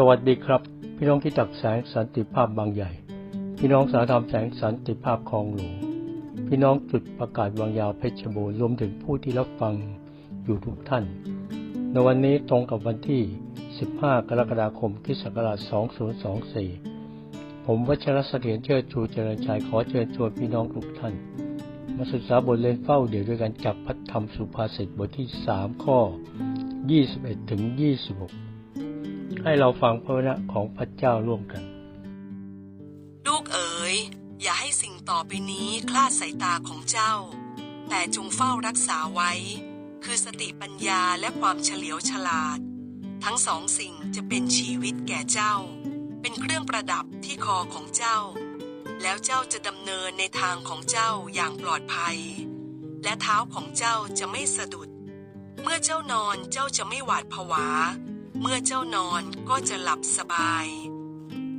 สวัสดีครับ พี่น้องที่ตักแสงสันติภาพบางใหญ่ พี่น้องสาธรรมแสงสันติภาพคลองหลวงพี่น้องจุดประกาศวางยาวเพชรบูรณ์รวมถึงผู้ที่รับฟังอยู่ทุกท่าน ในวันนี้ตรงกับวันที่ 15 กรกฎาคมคศักราช2024 ผมวัชรเสถียรเชิดชูเจริญชัยขอเชิญชวนพี่น้องทุกท่าน มาศึกษาบทเรียนเฝ้าเดี๋ยวด้วยกันจากพัฒธรรมสุภาษิตบทที่ 3 ข้อ 21ถึง26 ให้เราฟังพระวจนะของพระเจ้าร่วมกัน ลูกเอ๋ย อย่าให้สิ่งต่อไปนี้คลาดสายตาของเจ้า แต่จงเฝ้ารักษาไว้ คือสติปัญญาและความเฉลียวฉลาด ทั้งสองสิ่งจะเป็นชีวิตแก่เจ้า เป็นเครื่องประดับที่คอของเจ้า แล้วเจ้าจะดำเนินในทางของเจ้าอย่างปลอดภัย และเท้าของเจ้าจะไม่สะดุด เมื่อเจ้านอนเจ้าจะไม่หวาดผวา เมื่อเจ้านอนก็จะหลับสบาย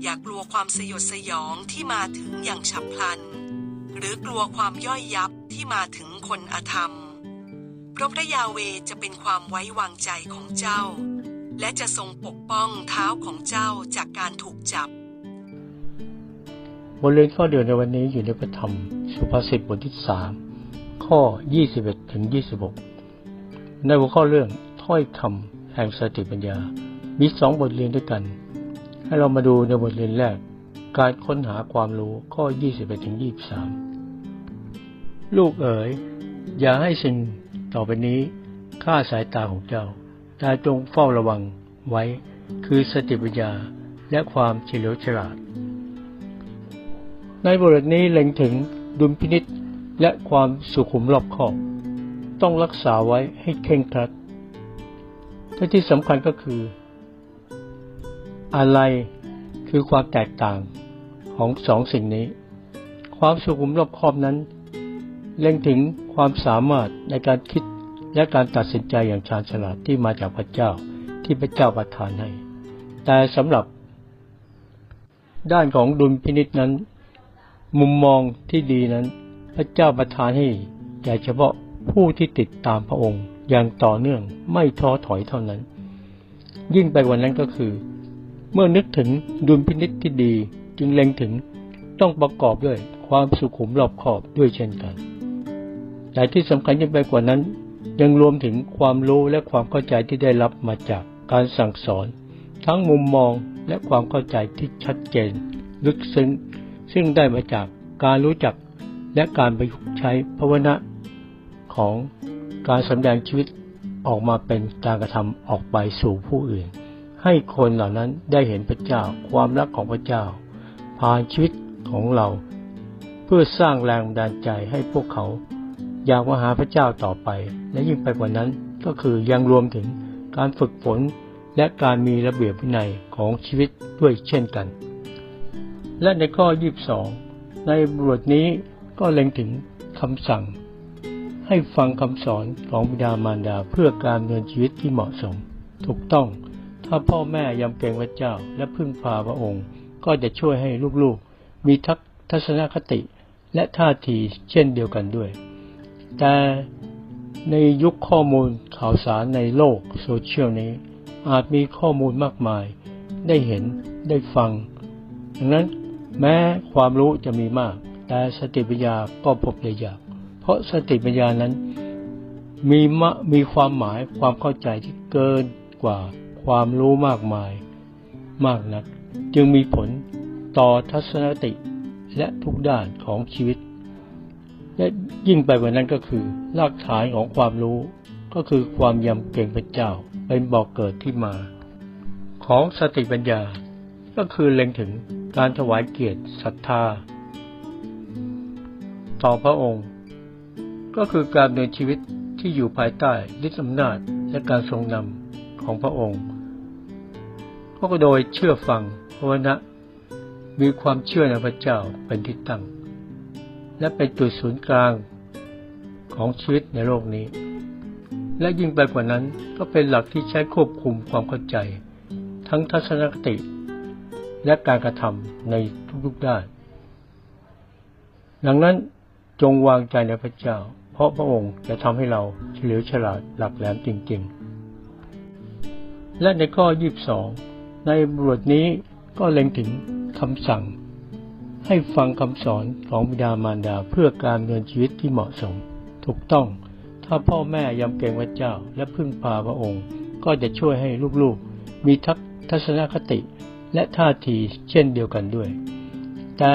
อย่ากลัวความสยดสยองที่มาถึงอย่างฉับพลัน หรือกลัวความย่อยยับที่มาถึงคนอธรรม เพราะพระยาเวจะเป็นความไว้วางใจของเจ้า และจะทรงปกป้องเท้าของเจ้าจากการถูกจับบทเรียนข้อเดียวในวันนี้อยู่ในพระธรรม สุภาษิตบทที่สามข้อ 21ถึง26 ในหัวข้อเรื่องถ้อยคำ แห่งสติปัญญา มีสองบทเรียนด้วยกัน ให้เรามาดูในบทเรียนแรก การค้นหาความรู้ข้อ 21ถึง23 ลูกเอ๋ย อย่าให้สิ่งต่อไปนี้ฆ่าสายตาของเจ้าแต่จงเฝ้าระวังไว้ คือสติปัญญาและความเฉลียวฉลาด ในบทนี้เล็งถึงดุลพินิษและความสุขุมรอบคอบ ต้องรักษาไว้ให้เคร่งครัด และที่สำคัญก็คือ อะไรคือความแตกต่างของสองสิ่งนี้ ความสุขุมรอบคอบนั้น เล็งถึงความสามารถในการคิดและการตัดสินใจอย่างชาญฉลาดที่มาจากพระเจ้าที่พระเจ้าประทานให้ แต่สำหรับ ด้านของดุลพินิษนั้น มุมมองที่ดีนั้น พระเจ้าประทานให้แก่เฉพาะผู้ที่ติดตามพระองค์ อย่างต่อเนื่องไม่ท้อถอยเท่านั้น ยิ่งไปกว่านั้นก็คือ เมื่อนึกถึงดุลพินิษที่ดีจึงเล็งถึงต้องประกอบด้วยความสุขุมรอบคอบด้วยเช่นกัน แต่ที่สำคัญยิ่งไปกว่านั้น ยังรวมถึงความรู้และความเข้าใจที่ได้รับมาจากการสั่งสอน ทั้งมุมมองและความเข้าใจที่ชัดเจน ลึกซึ้ง ซึ่งได้มาจากการรู้จักและการประยุกต์ใช้ภาวนะของ การสำแดงชีวิตออกมาเป็นการกระทำออกไปสู่ผู้อื่น ให้คนเหล่านั้นได้เห็นพระเจ้าความรักของพระเจ้า ผ่านชีวิตของเรา เพื่อสร้างแรงบันดาลใจให้พวกเขา อยากมาหาพระเจ้าต่อไป และยิ่งไปกว่านั้นก็คือยังรวมถึงการฝึกฝนและการมีระเบียบวินัยของชีวิตด้วยเช่นกัน และในข้อ 22 ในบทนี้ก็เล็งถึงคำสั่ง ให้ฟังคำสอนของบิดามารดาเพื่อการดำเนินชีวิตที่เหมาะสม ถูกต้อง ถ้าพ่อแม่ยำเกรงพระเจ้าและพึ่งพาพระองค์ ก็จะช่วยให้ลูกๆ มีทักทัศนคติและท่าทีเช่นเดียวกันด้วย แต่ในยุคข้อมูลข่าวสารในโลกโซเชียลนี้ อาจมีข้อมูลมากมาย ได้เห็นได้ฟัง ดังนั้นแม้ความรู้จะมีมาก แต่สติปัญญาก็พบได้ยาก ราะสติปัญญานั้นมีมะมีความหมายความเข้าใจที่เกินกว่าความรู้มากมายมากนัก จึงมีผลต่อทัศนคติและทุกด้านของชีวิต และยิ่งไปกว่านั้นก็คือรากฐานของความรู้ก็คือความยำเกรงพระเจ้าเป็นบอกเกิดที่มา ของสติปัญญาก็คือเล็งถึงการถวายเกียรติศรัทธา ต่อพระองค์ ก็คือการดำเนินชีวิตที่อยู่ภายใต้ฤทธิอำนาจและการทรงนำของพระองค์ก็โดยเชื่อฟังภาวนะมีความเชื่อในพระเจ้าเป็นที่ตั้ง และเป็นจุดศูนย์กลางของชีวิตในโลกนี้ และยิ่งไปกว่านั้นก็เป็นหลักที่ใช้ควบคุมความเข้าใจ ทั้งทัศนคติ และการกระทำในทุกๆด้าน ดังนั้นจงวางใจในพระเจ้า เพราะพระองค์จะทำให้เราเฉลียวฉลาดหลักแหลมจริงๆ และในข้อ 22 ในบทนี้ก็เล็งถึงคำสั่ง ให้ฟังคำสอนของบิดามารดาเพื่อการเนินชีวิตที่เหมาะสม ถูกต้องถ้าพ่อแม่ยำเกรงพระเจ้าและพึ่งพาพระองค์ ก็จะช่วยให้ลูกๆ มีทักทัศนคติและท่าทีเช่นเดียวกันด้วย แต่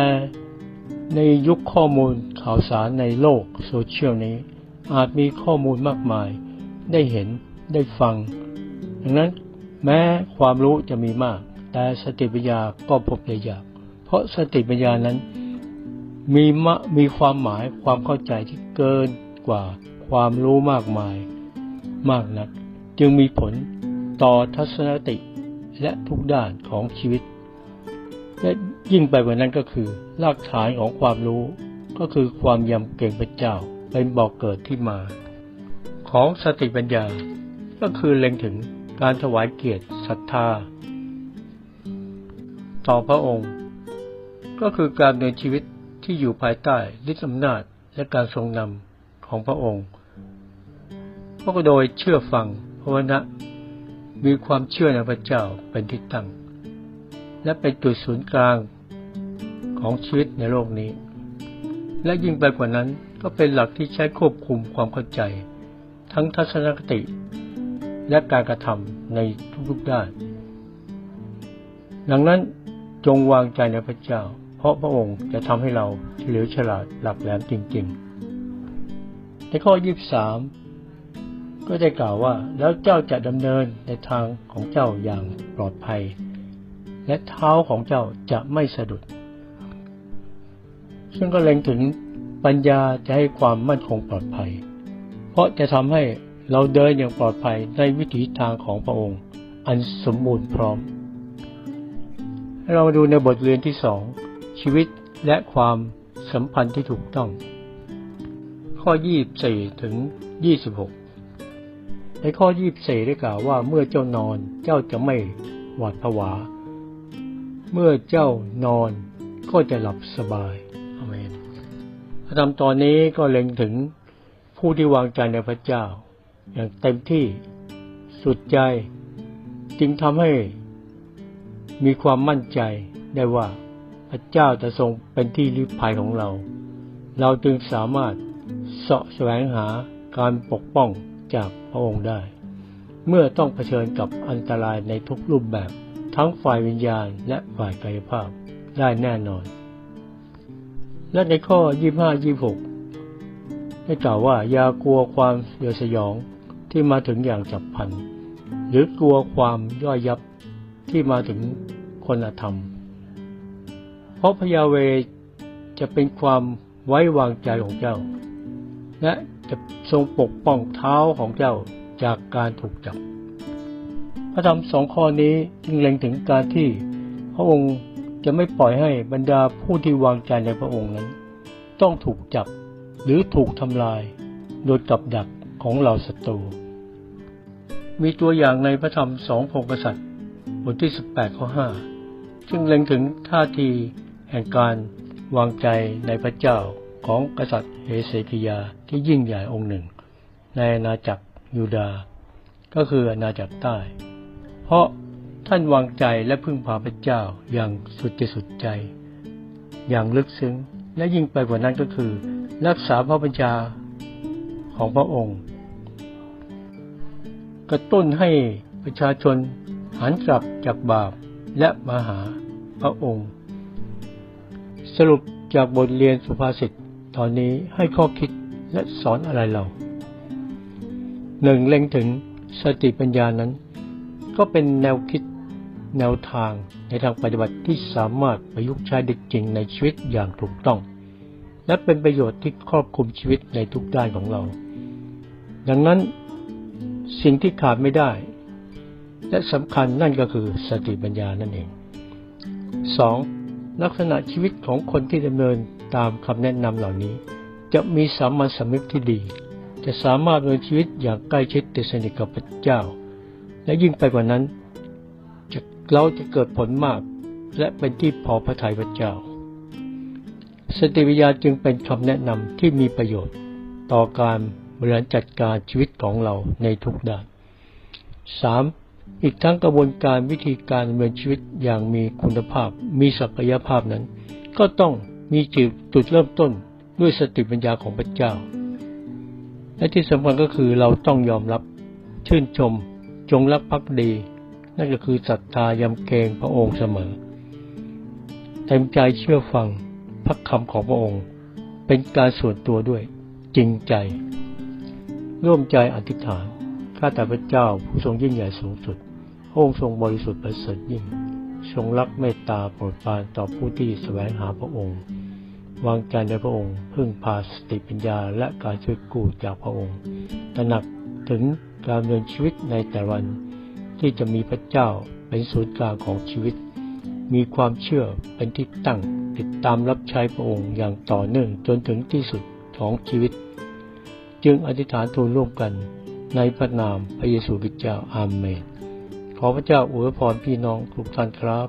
ในยุคข้อมูลข่าวสารในโลกโซเชียลนี้ อาจมีข้อมูลมากมาย ได้เห็นได้ฟัง ดังนั้นแม้ความรู้จะมีมาก แต่สติปัญญาก็พบได้ยาก เพราะสติปัญญานั้นมีมะมีความหมายความเข้าใจที่เกินกว่าความรู้มากมายมากนัก จึงมีผลต่อทัศนคติและทุกด้านของชีวิตและ ยิ่งไปกว่านั้นก็คือรากฐานของความรู้ ก็คือความยำเกรงพระเจ้า เป็นบอกเกิดที่มา ของสติปัญญา ก็คือเล็งถึงการถวายเกียรติศรัทธา ต่อพระองค์ ก็คือการดำเนินชีวิตที่อยู่ภายใต้ฤทธิอำนาจและการทรงนำของพระองค์ก็โดยเชื่อฟังภาวนะมีความเชื่อในพระเจ้าเป็นที่ตั้ง และเป็นจุดศูนย์กลางของชีวิตในโลกนี้ และยิ่งไปกว่านั้นก็เป็นหลักที่ใช้ควบคุมความเข้าใจ ทั้งทัศนคติ และการกระทำในทุกๆด้าน ดังนั้นจงวางใจในพระเจ้า เพราะพระองค์จะทำให้เราเฉลียวฉลาดหลักแหลมจริงๆ ในข้อ 23 ก็ได้กล่าวว่าแล้วเจ้าจะดำเนินในทางของเจ้าอย่างปลอดภัย และเท้าของเจ้าจะไม่สะดุด ซึ่งก็เล็งถึงปัญญาจะให้ความมั่นคงปลอดภัย เพราะจะทำให้เราเดินอย่างปลอดภัยในวิถีทางของพระองค์ อันสมบูรณ์พร้อม เรามาดูในบทเรียนที่สองชีวิตและความสัมพันธ์ที่ถูกต้อง ข้อ 24 ถึง 26 ในข้อ 24 ได้กล่าวว่าเมื่อเจ้านอนเจ้าจะไม่หวาดผวา เมื่อเจ้านอนก็จะหลับสบายอเมนพระธรรมตอนนี้ก็เล็งถึงผู้ที่วางใจในพระเจ้า อย่างเต็มที่สุดใจ จึงทำให้มีความมั่นใจได้ว่าพระเจ้าจะทรงเป็นที่ลี้ภัยของเรา เราจึงสามารถเสาะแสวงหาการปกป้องจากพระองค์ได้ เมื่อต้องเผชิญกับอันตรายในทุกรูปแบบ ทั้งฝ่ายวิญญาณและฝ่ายกายภาพได้แน่นอน และในข้อ 25-26 ได้กล่าวว่า อย่ากลัวความเดือดสยองที่มาถึงอย่างฉับพัน หรือกลัวความย่อยยับที่มาถึงคนธรรม เพราะพยาเวจะเป็นความไว้วางใจของเจ้า และจะทรงปกป้องเท้าของเจ้าจากการถูกจับ พระธรรมสองข้อนี้จึงเล็งถึงการที่พระองค์จะไม่ปล่อยให้บรรดาผู้ที่วางใจในพระองค์นั้น ต้องถูกจับหรือถูกทำลาย โดยกับดักของเหล่าศัตรู มีตัวอย่างในพระธรรมสองพงกษัตริย์บทที่ 18 ข้อ 5 ซึ่งเล็งถึงท่าทีแห่งการวางใจในพระเจ้าของกษัตริย์เฮเซคิยาที่ยิ่งใหญ่องค์หนึ่ง ในอาณาจักรยูดา ก็คืออาณาจักรใต้ เพราะท่านวางใจและพึ่งพาพระเจ้าอย่างสุดจิตสุดใจ อย่างลึกซึ้งและยิ่งไปกว่านั้นก็คือ รักษาพระบัญชาของพระองค์ กระตุ้นให้ประชาชนหันกลับจากบาปและมาหาพระองค์ สรุปจากบทเรียนสุภาษิตตอนนี้ให้ข้อคิดและสอนอะไรเราหนึ่งเล็งถึงสติปัญญานั้น ก็เป็นแนวคิดแนวทางในทางปฏิบัติที่สามารถประยุกต์ใช้ได้จริงในชีวิตอย่างถูกต้อง และเป็นประโยชน์ที่ครอบคลุมชีวิตในทุกด้านของเรา ดังนั้นสิ่งที่ขาดไม่ได้ และสำคัญนั่นก็คือสติปัญญานั่นเอง 2. ลักษณะชีวิตของคนที่ดำเนินตามคำแนะนำเหล่านี้ จะมีสามัญสำนึกที่ดี จะสามารถดำเนินชีวิตอย่างใกล้ชิดติดสนิทกับพระเจ้า และยิ่งไปกว่านั้นจะเราจะเกิดผลมาก และเป็นที่พอพระทัยพระเจ้า สติปัญญาจึงเป็นคำแนะนำที่มีประโยชน์ ต่อการบริหารจัดการชีวิตของเราในทุกด้าน 3. อีกทั้งกระบวนการวิธีการดำเนินชีวิตอย่างมีคุณภาพ มีศักยภาพนั้น ก็ต้องมีจุดจุดเริ่มต้นด้วยสติปัญญาของพระเจ้า และที่สำคัญก็คือเราต้องยอมรับชื่นชม จงรักภักดี นั่นก็คือศรัทธายำเกรงพระองค์เสมอ เต็มใจเชื่อฟังพระคำของพระองค์ เป็นการส่วนตัวด้วย จริงใจ ร่วมใจอธิษฐาน ข้าแต่พระเจ้าผู้ทรงยิ่งใหญ่สูงสุด พระองค์ทรงบริสุทธิ์ประเสริฐยิ่ง ทรงรักเมตตาโปรดปรานต่อผู้ที่แสวงหาพระองค์ วางใจในพระองค์ พึ่งพาสติปัญญาและการช่วยกู้จากพระองค์ ตระหนักถึง การดำเนินชีวิตในแต่วันที่จะมีพระเจ้าเป็นศูนย์กลางของชีวิต มีความเชื่อเป็นที่ตั้งติดตามรับใช้พระองค์อย่างต่อเนื่องจนถึงที่สุดของชีวิต จึงอธิษฐานทูลร่วมกันในพระนามพระเยซูคริสต์เจ้าอาเมน ขอพระเจ้าอวยพรพี่น้องทุกท่านครับ